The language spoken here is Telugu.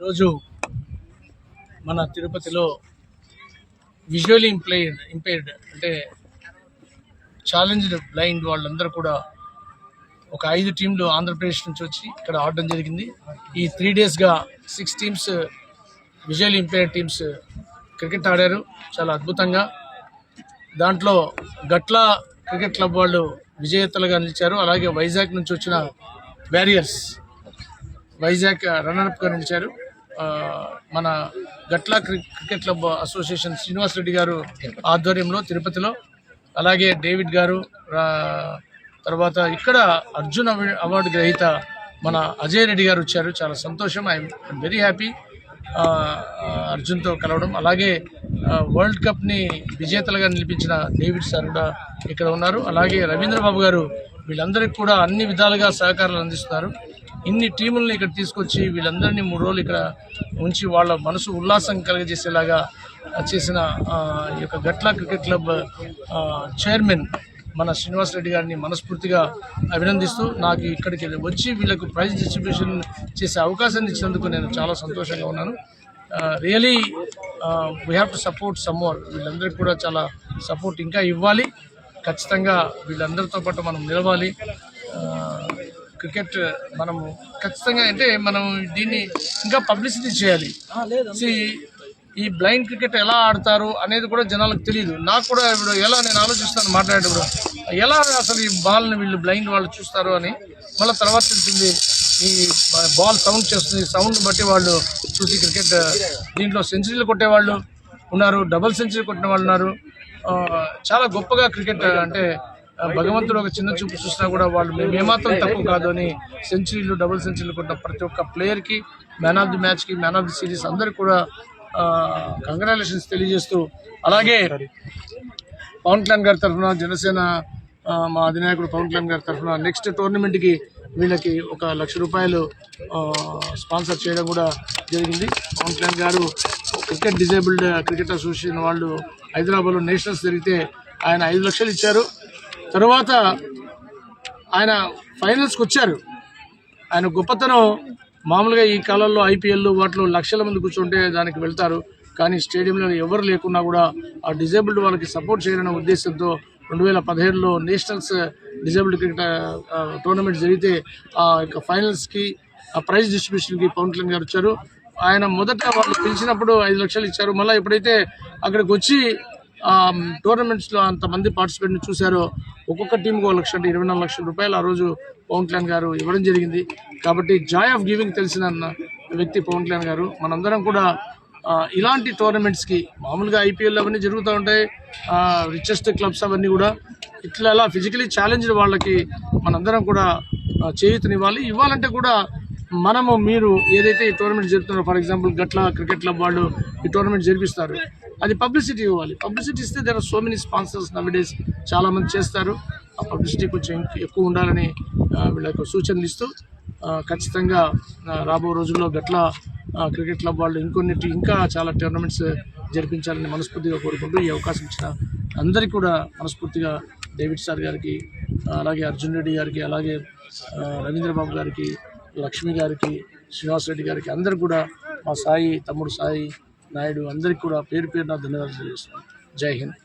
ఈరోజు మన తిరుపతిలో విజువలీ ఇంప్లైడ్ ఇంపైర్డ్ అంటే ఛాలెంజ్డ్ బ్లైండ్ వాళ్ళందరూ కూడా ఒక ఐదు టీంలు ఆంధ్రప్రదేశ్ నుంచి వచ్చి ఇక్కడ ఆడడం జరిగింది. ఈ three డేస్గా six teams visual impaired teams cricket ఆడారు. చాలా అద్భుతంగా. దాంట్లో గట్ల క్రికెట్ క్లబ్ వాళ్ళు విజేతలుగా నిలిచారు. అలాగే వైజాగ్ నుంచి వచ్చిన బ్యారియర్స్ వైజాగ్ uh, రన్నర్అప్గా నిలిచారు. మన గట్ల క్రి- cricket club association Srinivas Reddy garu ఆధ్వర్యంలో తిరుపతిలో అలాగే డేవిడ్ గారు రా- తర్వాత ఇక్కడ అర్జున్ అవార్డు గ్రహీత మన అజయ్ రెడ్డి గారు వచ్చారు. చాలా సంతోషం. ఐఎమ్ వెరీ హ్యాపీ అర్జున్తో కలవడం. అలాగే వరల్డ్ కప్ని విజేతలుగా నిలిపించిన డేవిడ్ సార్ కూడా ఇక్కడ ఉన్నారు. అలాగే రవీంద్రబాబు గారు వీళ్ళందరికీ కూడా అన్ని విధాలుగా సహకారాలు అందిస్తున్నారు. ఇన్ని టీములను ఇక్కడ తీసుకొచ్చి వీళ్ళందరినీ మూడు రోజులు ఇక్కడ ఉంచి వాళ్ళ మనసు ఉల్లాసం కలగజేసేలాగా చేసిన ఈ యొక్క గట్ల క్రికెట్ క్లబ్ చైర్మన్ మన శ్రీనివాస్ రెడ్డి గారిని మనస్ఫూర్తిగా అభినందిస్తూ నాకు ఇక్కడికి వచ్చి వీళ్ళకు ప్రైజ్ డిస్ట్రిబ్యూషన్ చేసే అవకాశాన్ని ఇచ్చినందుకు నేను చాలా సంతోషంగా ఉన్నాను. Really we have to support some more వీళ్ళందరికీ కూడా చాలా సపోర్ట్ ఇంకా ఇవ్వాలి. ఖచ్చితంగా వీళ్ళందరితో పాటు మనం నిలవాలి. క్రికెట్ మనము ఖచ్చితంగా అంటే మనం దీన్ని ఇంకా పబ్లిసిటీ చేయాలి. ఈ బ్లైండ్ క్రికెట్ ఎలా ఆడతారు అనేది కూడా జనాలకు తెలియదు నాకు కూడా ఇప్పుడు ఎలా నేను ఆలోచిస్తాను మాట్లాడేటప్పుడు ఎలా అసలు ఈ బాల్ని వీళ్ళు బ్లైండ్ వాళ్ళు చూస్తారు అని మళ్ళీ తర్వాత తెలిసింది ఈ బాల్ సౌండ్ చేస్తుంది. సౌండ్ బట్టి వాళ్ళు చూసి క్రికెట్ దీంట్లో సెంచరీలు కొట్టేవాళ్ళు ఉన్నారు డబుల్ సెంచరీ కొట్టిన వాళ్ళు ఉన్నారు. చాలా గొప్పగా క్రికెట్ అంటే భగవంతుడు ఒక చిన్న చూపు చూసినా కూడా వాళ్ళు మేము ఏమాత్రం తక్కువ కాదు అని సెంచరీలు డబుల్ సెంచరీలు కొట్టిన ప్రతి ఒక్క ప్లేయర్కి మ్యాన్ ఆఫ్ ది మ్యాచ్కి మ్యాన్ ఆఫ్ ది సిరీస్ అందరికి కూడా కంగ్రాచులేషన్స్ తెలియజేస్తూ అలాగే పవన్ కళ్యాణ్ గారి తరఫున జనసేన మా అధినాయకుడు పవన్ కళ్యాణ్ గారి తరఫున నెక్స్ట్ టోర్నమెంట్కి వీళ్ళకి ఒక లక్ష రూపాయలు స్పాన్సర్ చేయడం కూడా జరిగింది. పవన్ కళ్యాణ్ గారు క్రికెట్ డిజేబుల్డ్ క్రికెట్ అసోసియేషన్ వాళ్ళు హైదరాబాద్లో నేషనల్స్ జరిగితే ఆయన ఐదు లక్షలు ఇచ్చారు. తర్వాత ఆయన ఫైనల్స్కి వచ్చారు. ఆయన గొప్పతనం మామూలుగా ఈ కాలంలో ఐపీఎల్ వాటిలో లక్షల మంది కూర్చుంటే దానికి వెళ్తారు. కానీ స్టేడియంలో ఎవరు లేకున్నా కూడా ఆ డిజేబుల్డ్ వాళ్ళకి సపోర్ట్ చేయాలనే ఉద్దేశంతో రెండు వేల పదిహేడులో నేషనల్స్ డిజేబుల్డ్ క్రికెట్ టోర్నమెంట్ జరిగితే ఆ యొక్క ఫైనల్స్కి ఆ ప్రైజ్ డిస్ట్రిబ్యూషన్కి పవన్ కళ్యాణ్ గారు వచ్చారు. ఆయన మొదట వాళ్ళు పిలిచినప్పుడు ఐదు లక్షలు ఇచ్చారు. మళ్ళీ ఎప్పుడైతే అక్కడికి వచ్చి టోర్నమెంట్స్లో అంతమంది పార్టిసిపేట్ని చూశారో. ఒక్కొక్క టీంకి ఒక లక్ష అంటే ఇరవై నాలుగు లక్షల రూపాయలు ఆ రోజు పవన్ కళ్యాణ్ గారు ఇవ్వడం జరిగింది. కాబట్టి జాయ్ ఆఫ్ గివింగ్ తెలిసిన వ్యక్తి పవన్ కళ్యాణ్ గారు. మనందరం కూడా ఇలాంటి టోర్నమెంట్స్కి మామూలుగా ఐపీఎల్ అవన్నీ జరుగుతూ ఉంటాయి. రిచెస్ట్ క్లబ్స్ అవన్నీ కూడా. ఇట్లా అలా ఫిజికలీ ఛాలెంజ్డ్ వాళ్ళకి మనందరం కూడా చేయూతనివ్వాలి. ఇవ్వాలంటే కూడా మనము మీరు ఏదైతే ఈ tournament జరుగుతున్నారో for example Gatla cricket club వాళ్ళు ఈ టోర్నమెంట్ జరిపిస్తారు. అది పబ్లిసిటీ ఇవ్వాలి. పబ్లిసిటీ ఇస్తే there are so many sponsors నవడేస్ చాలామంది చేస్తారు. ఆ పబ్లిసిటీ కొంచెం ఎక్కువ ఉండాలని వీళ్ళకు సూచనలు ఇస్తూ ఖచ్చితంగా రాబో రోజుల్లో గట్ల క్రికెట్ క్లబ్ వాళ్ళు ఇంకొన్ని ఇంకా చాలా టోర్నమెంట్స్ జరిపించాలని మనస్ఫూర్తిగా కోరుకుంటూ ఈ అవకాశం ఇచ్చిన అందరికీ కూడా మనస్ఫూర్తిగా డేవిడ్ సార్ గారికి అలాగే అర్జున్ రెడ్డి గారికి అలాగే రవీంద్రబాబు గారికి లక్ష్మి గారికి శ్రీనివాస్ రెడ్డి గారికి అందరు కూడా మా సాయి తమ్ముడు సాయి నాయుడు అందరికి కూడా పేరు పేరున ధన్యవాదాలు తెలియజేస్తున్నాను జై హింద్.